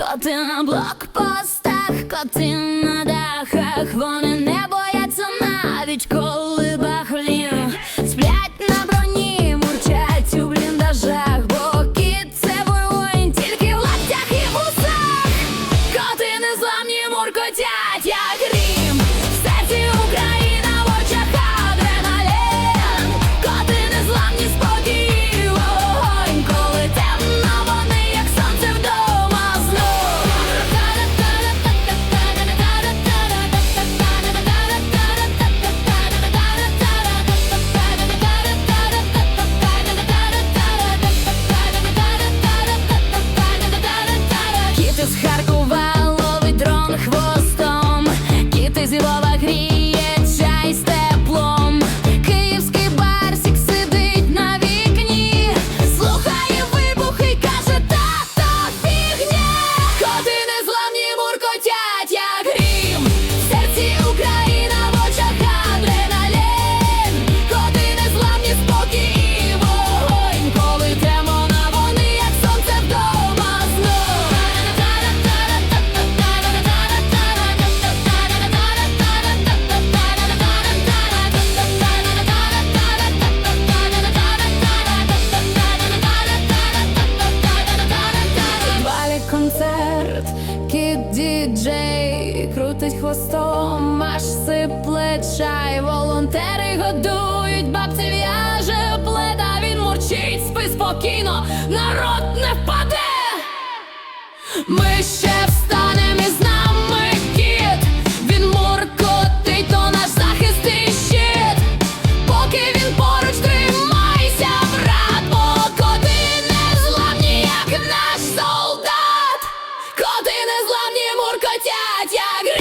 Коти на блокпостах, коти на дахах, вони не бояться навіть коли гріх. концерт, кіт діджей крутить хвостом, аж сипле чай, волонтери годують, бабці в'яже пледа, він мурчить, спи спокійно, народ не впаде. Ми ще я грех.